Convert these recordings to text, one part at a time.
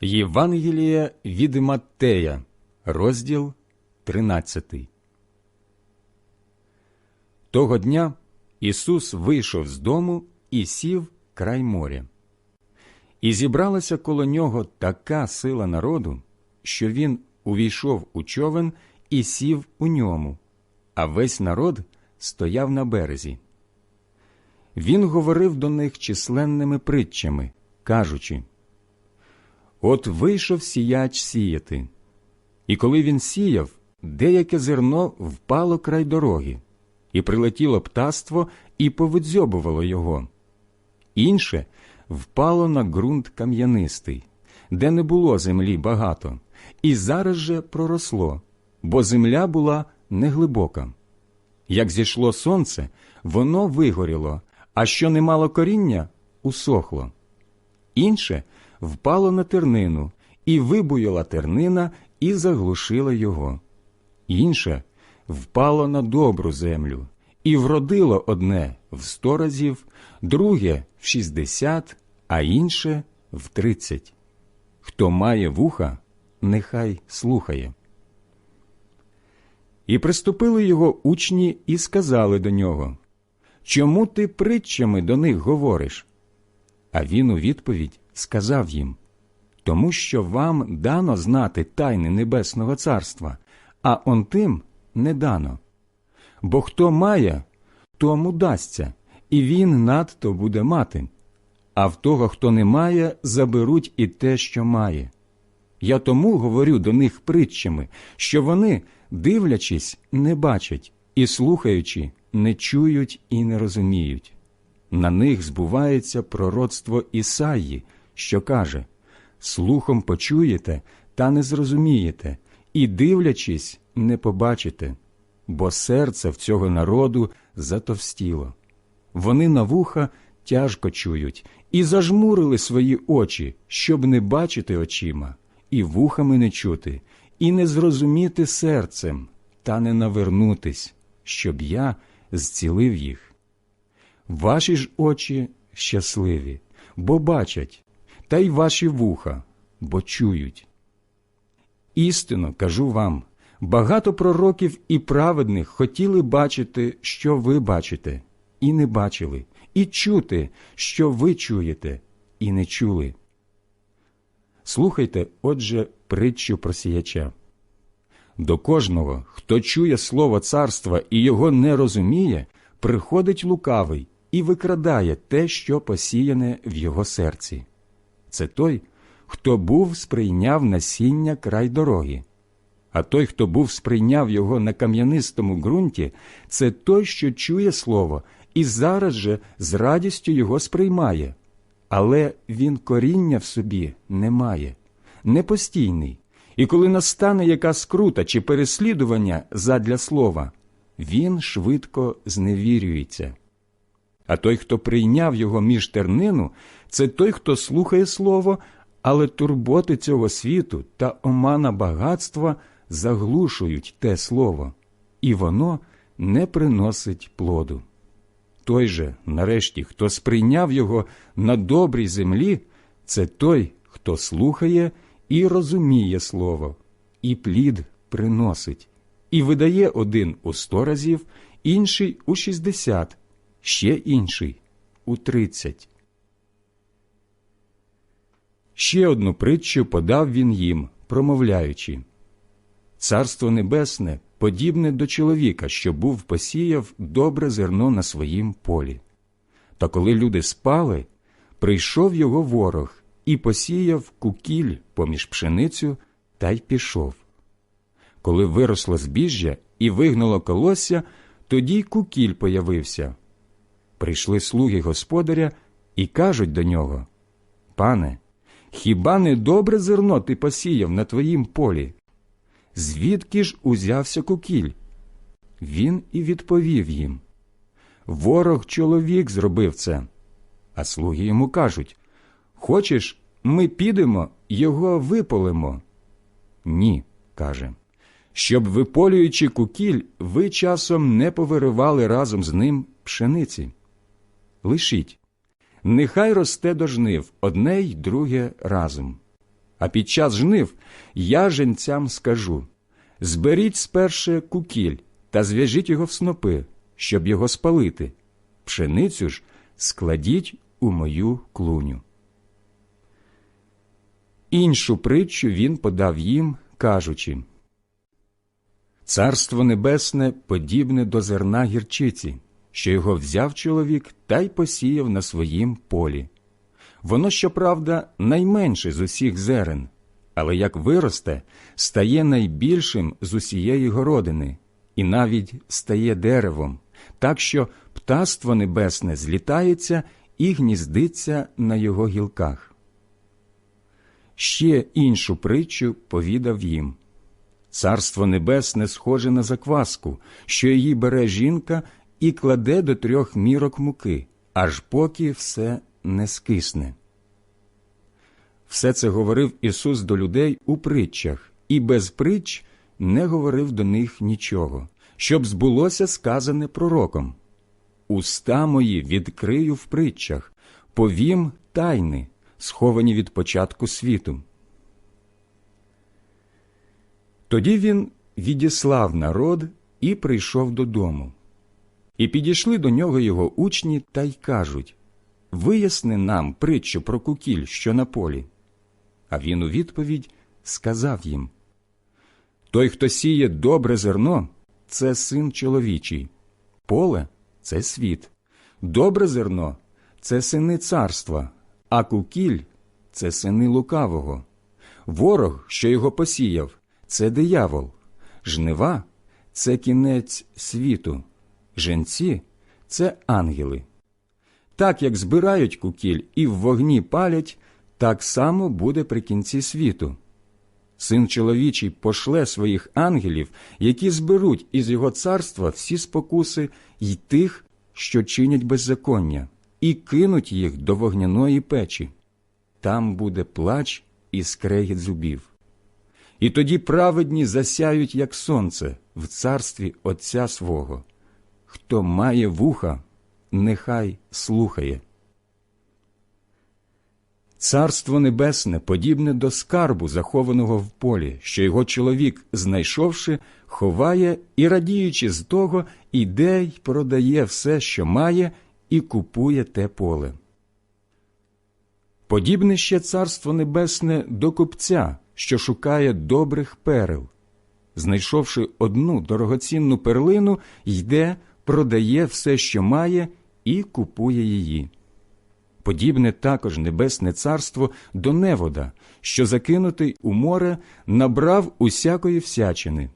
Євангелія від Маттея, розділ 13. Того дня Ісус вийшов з дому і сів край моря. І зібралася коло нього така сила народу, що він увійшов у човен і сів у ньому, а весь народ стояв на березі. Він говорив до них численними притчами, кажучи От вийшов сіяч сіяти, і коли він сіяв, деяке зерно впало край дороги, і прилетіло птаство і повидзьобувало його. Інше впало на ґрунт кам'янистий, де не було землі багато, і зараз же проросло, бо земля була неглибока. Як зійшло сонце, воно вигоріло, а що не мало коріння, усохло. Інше впало на тернину, і вибуяла тернина і заглушила його. Інше впало на добру землю, і вродило одне в сто разів, друге в шістдесят, а інше в тридцять. Хто має вуха, нехай слухає. І приступили його учні і сказали до нього Чому ти притчами до них говориш? А він у відповідь сказав їм Тому що вам дано знати тайни Небесного Царства, а он тим не дано. Бо хто має, тому дасться, і він надто буде мати, а в того, хто не має, заберуть і те, що має. Я тому говорю до них притчами, що вони, дивлячись, не бачать, і слухаючи, не чують і не розуміють. На них збувається пророцтво Ісаї, що каже Слухом почуєте, та не зрозумієте, і, дивлячись, не побачите, бо серце в цього народу затовстіло. Вони на вуха тяжко чують і зажмурили свої очі, щоб не бачити очима, і вухами не чути, і не зрозуміти серцем, та не навернутись, щоб я зцілив їх. Ваші ж очі щасливі, бо бачать, та й ваші вуха, бо чують. Істинно кажу вам багато пророків і праведних хотіли бачити, що ви бачите, і не бачили, і чути, що ви чуєте, і не чули. Слухайте, отже, притчу про сіяча. До кожного, хто чує слово царства і його не розуміє, приходить лукавий і викрадає те, що посіяне в його серці. Це той, хто був сприйняв насіння край дороги. А той, хто був сприйняв його на кам'янистому ґрунті, це той, що чує слово, і зараз же з радістю його сприймає. Але він коріння в собі не має, непостійний, і коли настане яка скрута чи переслідування задля слова, він швидко зневірюється. А той, хто прийняв його між тернину, це той, хто слухає слово, але турботи цього світу та омана багатства заглушують те слово, і воно не приносить плоду. Той же, нарешті, хто сприйняв його на добрій землі, це той, хто слухає і розуміє слово, і плід приносить, і видає один у сто разів, інший у шістдесят, ще інший у тридцять. Ще одну притчу подав він їм, промовляючи Царство Небесне подібне до чоловіка, що був посіяв добре зерно на своїм полі. Та коли люди спали, прийшов його ворог і посіяв кукіль поміж пшеницю та й пішов. Коли виросло збіжжя і вигнуло колосся, тоді кукіль появився. Прийшли слуги господаря і кажуть до нього Пане, хіба не добре зерно ти посіяв на твоїм полі? Звідки ж узявся кукіль? Він і відповів їм Ворог чоловік зробив це. А слуги йому кажуть Хочеш, ми підемо, його виполимо? Ні, каже. Щоб, виполюючи кукіль, ви часом не повиривали разом з ним пшениці. Лишіть, нехай росте до жнив одне й друге разом. А під час жнив я женцям скажу зберіть сперше кукіль та зв'яжіть його в снопи, щоб його спалити. Пшеницю ж складіть у мою клуню. Іншу притчу він подав їм, кажучи Царство небесне подібне до зерна гірчиці, що його взяв чоловік та й посіяв на своїм полі. Воно, щоправда, найменше з усіх зерен, але як виросте, стає найбільшим з усієї городини, і навіть стає деревом, так що птаство небесне злітається і гніздиться на його гілках. Ще іншу притчу повідав їм. Царство небесне схоже на закваску, що її бере жінка і кладе до трьох мірок муки, аж поки все не скисне. Все це говорив Ісус до людей у притчах, і без притч не говорив до них нічого, щоб збулося сказане пророком. Уста мої відкрию в притчах, повім тайни, сховані від початку світу. Тоді він відіслав народ і прийшов додому. І підійшли до нього його учні та й кажуть Виясни нам притчу про кукіль, що на полі. А він у відповідь сказав їм Той, хто сіє добре зерно, це син чоловічий, поле це світ, добре зерно це сини царства, а кукіль це сини лукавого. Ворог, що його посіяв, це диявол, жнива це кінець світу, женці це ангели. Так як збирають кукіль і в вогні палять, так само буде при кінці світу. Син чоловічий пошле своїх ангелів, які зберуть із його царства всі спокуси й тих, що чинять беззаконня, і кинуть їх до вогняної печі. Там буде плач і скрегіт зубів. І тоді праведні засяють, як сонце, в царстві Отця свого. Хто має вуха, нехай слухає. Царство небесне подібне до скарбу, захованого в полі, що його чоловік, знайшовши, ховає і, радіючи з того, іде й продає все, що має, і купує те поле. Подібне ще царство небесне до купця, що шукає добрих перел. Знайшовши одну дорогоцінну перлину, йде, продає все, що має, і купує її. Подібне також небесне царство до невода, що закинутий у море набрав усякої всячини.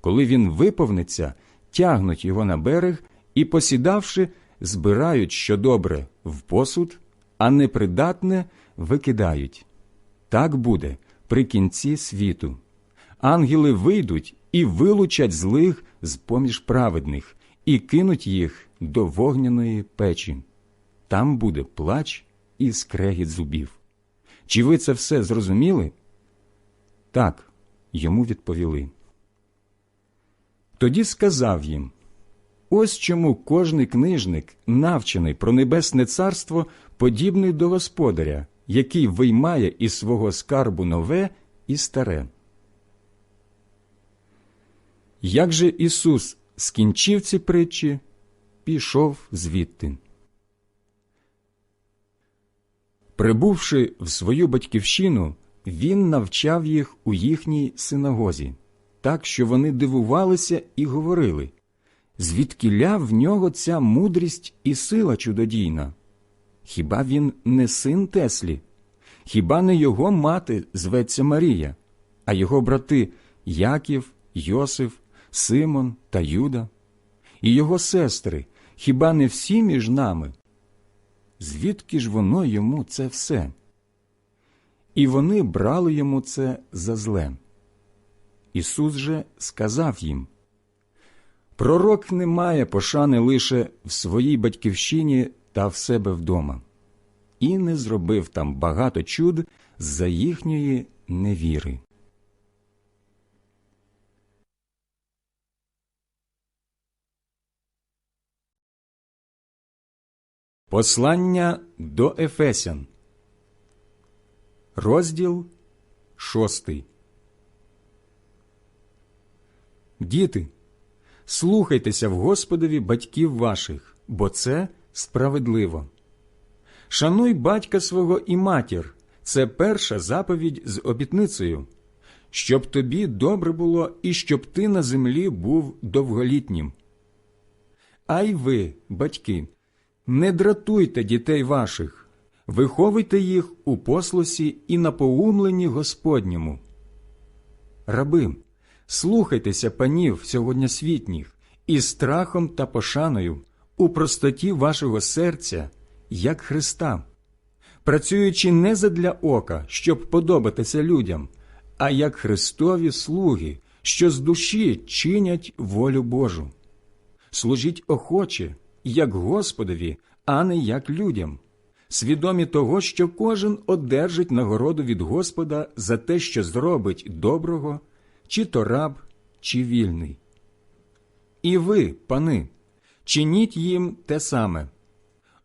Коли він виповниться, тягнуть його на берег і, посідавши, збирають що добре в посуд, а непридатне викидають. Так буде при кінці світу. Ангели вийдуть і вилучать злих з поміж праведних, і кинуть їх до вогняної печі. Там буде плач і скрегіт зубів. Чи ви це все зрозуміли? Так, йому відповіли. Тоді сказав їм Ось чому кожний книжник, навчений про небесне царство, подібний до господаря, який виймає із свого скарбу нове і старе. Як же Ісус скінчив ці притчі, пішов звідти. Прибувши в свою батьківщину, він навчав їх у їхній синагозі, так що вони дивувалися і говорили звідкіля в нього ця мудрість і сила чудодійна? Хіба він не син Теслі? Хіба не його мати зветься Марія, а його брати Яків, Йосиф, Симон та Юда? І його сестри, хіба не всі між нами? Звідки ж воно йому це все? І вони брали йому це за зле. Ісус же сказав їм Пророк не має пошани лише в своїй батьківщині та в себе вдома, і не зробив там багато чуд за їхньої невіри. Послання до Ефесян, розділ шостий. Діти, слухайтеся в Господові батьків ваших, бо це справедливо. Шануй батька свого і матір це перша заповідь з обітницею, щоб тобі добре було і щоб ти на землі був довголітнім. А й ви, батьки, не дратуйте дітей ваших, виховуйте їх у послусі і напоумленні Господньому. Раби, слухайтеся панів сьогоднішніх із страхом та пошаною у простоті вашого серця, як Христа, працюючи не задля ока, щоб подобатися людям, а як Христові слуги, що з душі чинять волю Божу. Служіть охоче, як Господові, а не як людям, свідомі того, що кожен одержить нагороду від Господа за те, що зробить доброго, чи то раб, чи вільний. І ви, пани, чиніть їм те саме.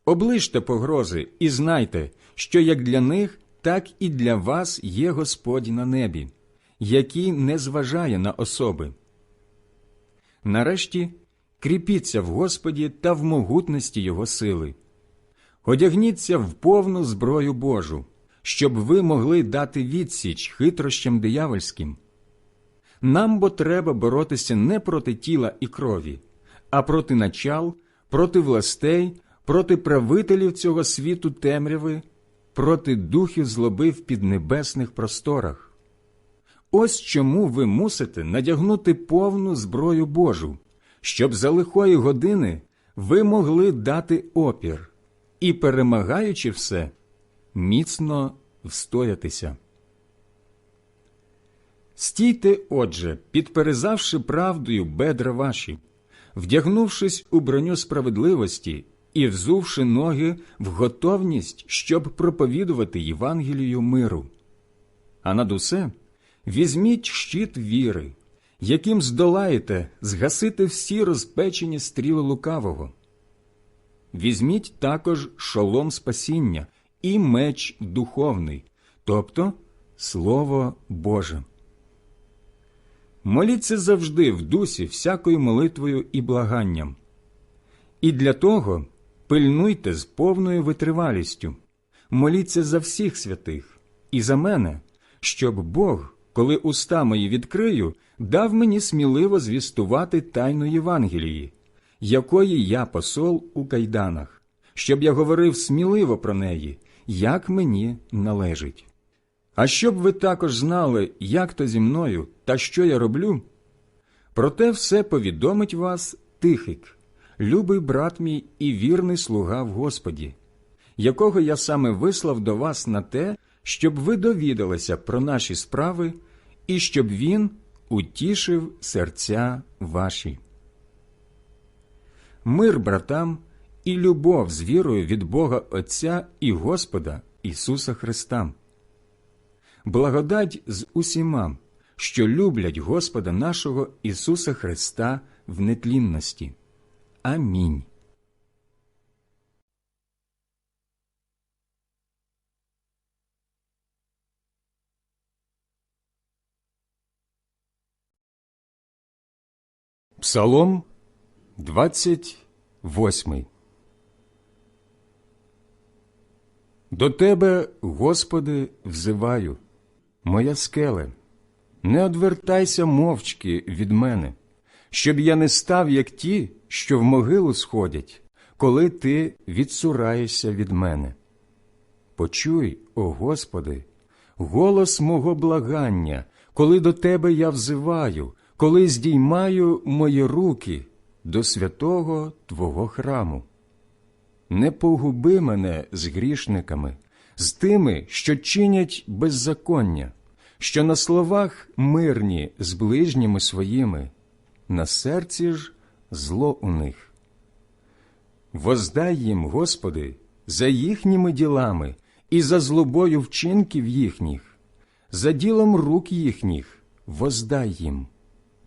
Оближте погрози і знайте, що як для них, так і для вас є Господь на небі, який не зважає на особи. Нарешті кріпіться в Господі та в могутності Його сили. Одягніться в повну зброю Божу, щоб ви могли дати відсіч хитрощам диявольським. Нам бо треба боротися не проти тіла і крові, а проти начал, проти властей, проти правителів цього світу темряви, проти духів злоби в піднебесних просторах. Ось чому ви мусите надягнути повну зброю Божу, щоб за лихої години ви могли дати опір і, перемагаючи все, міцно встоятися. Стійте, отже, підперезавши правдою бедра ваші, вдягнувшись у броню справедливості і взувши ноги в готовність, щоб проповідувати Євангелію миру. А над усе візьміть щит віри, яким здолаєте згасити всі розпечені стріли лукавого. Візьміть також шолом спасіння і меч духовний, тобто Слово Боже. Моліться завжди в дусі всякою молитвою і благанням. І для того пильнуйте з повною витривалістю, моліться за всіх святих і за мене, щоб Бог, коли уста мої відкрию, дав мені сміливо звістувати тайну Євангелії, якої я посол у кайданах, щоб я говорив сміливо про неї, як мені належить. А щоб ви також знали, як то зі мною та що я роблю, проте все повідомить вас Тихик, любий брат мій і вірний слуга в Господі, якого я саме вислав до вас на те, щоб ви довідалися про наші справи і щоб він утішив серця ваші. Мир братам і любов з вірою від Бога Отця і Господа Ісуса Христа. Благодать з усіма, що люблять Господа нашого Ісуса Христа в нетлінності. Амінь. Псалом 28 До Тебе, Господи, взиваю, моя скеле, не одвертайся мовчки від мене, щоб я не став, як ті, що в могилу сходять, коли ти відсураєшся від мене. Почуй, о Господи, голос мого благання, коли до Тебе я взиваю, коли здіймаю мої руки до святого Твого храму. Не погуби мене з грішниками, з тими, що чинять беззаконня, що на словах мирні з ближніми своїми, на серці ж зло у них. Воздай їм, Господи, за їхніми ділами і за злобою вчинків їхніх, за ділом рук їхніх, воздай їм,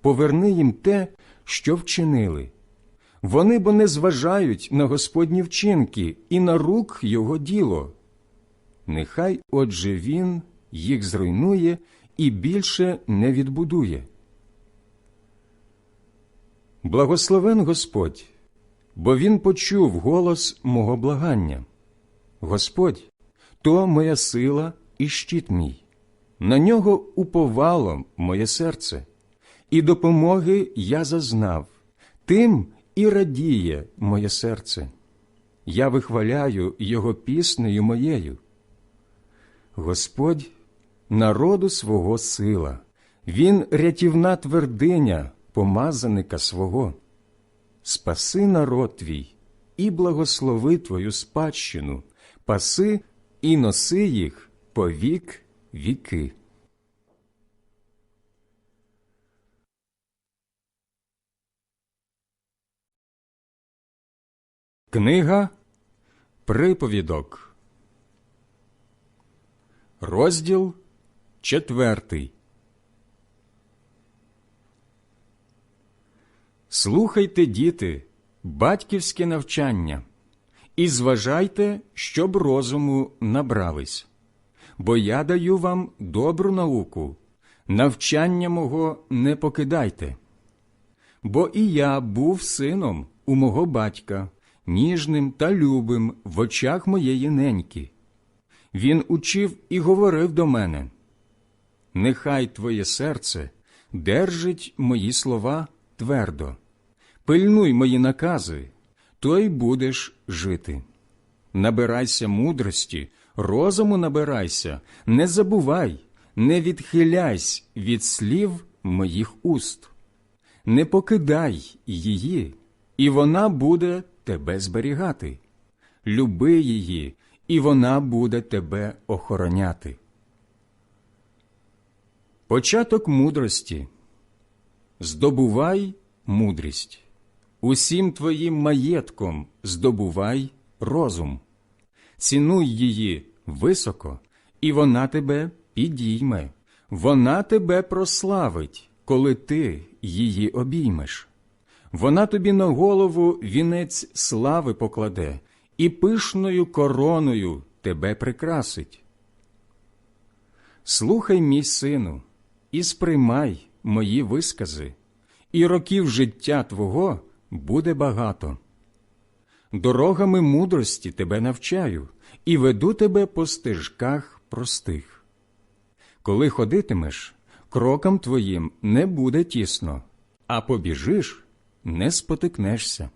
поверни їм те, що вчинили. Вони бо не зважають на Господні вчинки і на рук Його діло. Нехай отже він, їх зруйнує і більше не відбудує. Благословен Господь, бо Він почув голос мого благання. Господь то моя сила і щит мій, на нього уповало моє серце, і допомоги я зазнав, тим і радіє моє серце. Я вихваляю Його піснею моєю. Господь народу свого сила, Він рятівна твердиня помазаника свого. Спаси народ твій і благослови твою спадщину, паси і носи їх по вік віки. Книга Приповідок, розділ четвертий. Слухайте, діти, батьківське навчання, і зважайте, щоб розуму набрались, бо я даю вам добру науку, навчання мого не покидайте. Бо і я був сином у мого батька, ніжним та любим в очах моєї неньки. Він учив і говорив до мене. Нехай твоє серце держить мої слова твердо, пильнуй мої накази, то й будеш жити. Набирайся мудрості, розуму набирайся, не забувай, не відхиляйся від слів моїх уст, не покидай її, і вона буде тебе зберігати. Люби її, і вона буде тебе охороняти. Початок мудрості здобувай мудрість, усім твоїм маєтком здобувай розум, цінуй її високо, і вона тебе підійме, вона тебе прославить, коли ти її обіймеш. Вона тобі на голову вінець слави покладе і пишною короною тебе прикрасить. Слухай, мій сину, і сприймай мої вискази, і років життя твого буде багато. Дорогами мудрості тебе навчаю і веду тебе по стежках простих. Коли ходитимеш, крокам твоїм не буде тісно, а побіжиш не спотикнешся.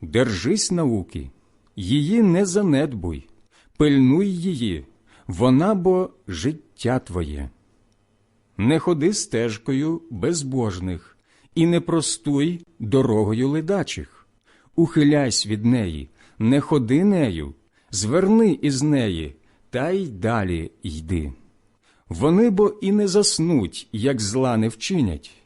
Держись науки, її не занедбуй, пильнуй її, вона бо життя твоє. Не ходи стежкою безбожних і не простуй дорогою ледачих, ухиляйся від неї, не ходи нею, зверни із неї, та й далі йди. Вони бо і не заснуть, як зла не вчинять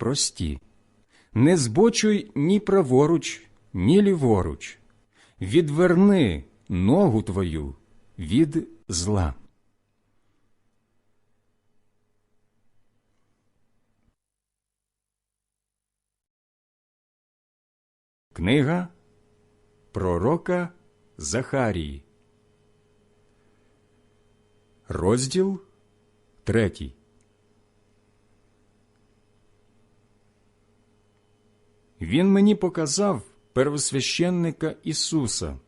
прості. Не збочуй ні праворуч, ні ліворуч, відверни ногу твою від зла. Книга Пророка Захарії. Розділ третій. Він мені показав первосвященника Ісуса,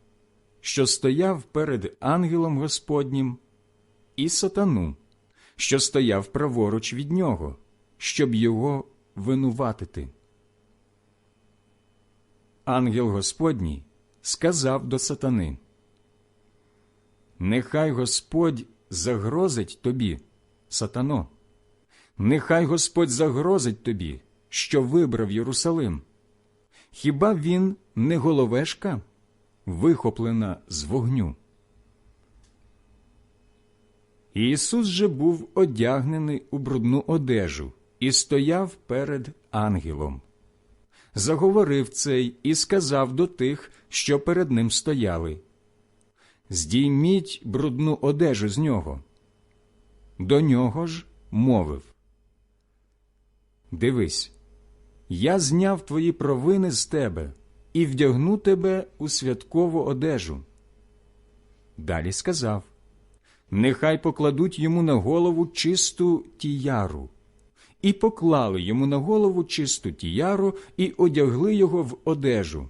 що стояв перед ангелом Господнім, і сатану, що стояв праворуч від нього, щоб його винуватити. Ангел Господній сказав до сатани, Нехай Господь загрозить тобі, сатано, нехай Господь загрозить тобі, що вибрав Єрусалим. Хіба він не головешка, вихоплена з вогню? Ісус же був одягнений у брудну одежу і стояв перед ангелом. Заговорив цей і сказав до тих, що перед ним стояли Здійміть брудну одежу з нього. До нього ж мовив Дивись, я зняв твої провини з тебе і вдягну тебе у святкову одежу. Далі сказав Нехай покладуть йому на голову чисту тіяру. І поклали йому на голову чисту тіяру і одягли його в одежу.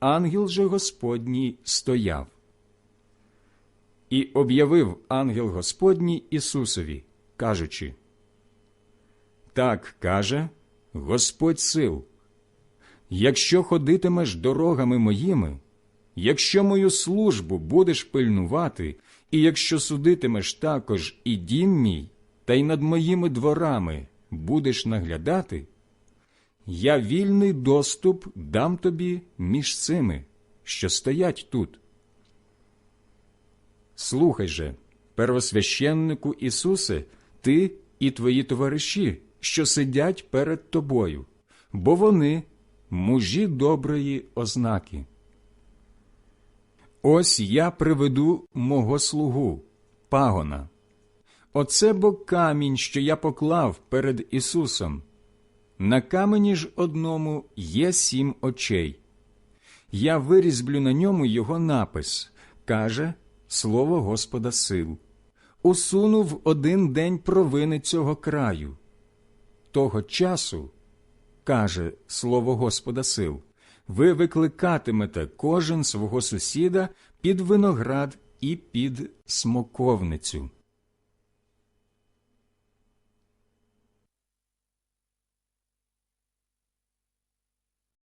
Ангел же Господній стояв. І об'явив ангел Господній Ісусові, кажучи Так каже Господь сил, якщо ходитимеш дорогами моїми, якщо мою службу будеш пильнувати, і якщо судитимеш також і дім мій, та й над моїми дворами будеш наглядати, я вільний доступ дам тобі між цими, що стоять тут. Слухай же, первосвященнику Ісусе, ти і твої товариші, що сидять перед тобою, бо вони мужі доброї ознаки. Ось я приведу мого слугу, пагона. Оце бо камінь, що я поклав перед Ісусом. На камені ж одному є сім очей. Я вирізблю на ньому його напис, каже Слово Господа сил. Усунув один день провини цього краю. Того часу, каже Слово Господа сил, ви викликатимете кожен свого сусіда під виноград і під смоковницю.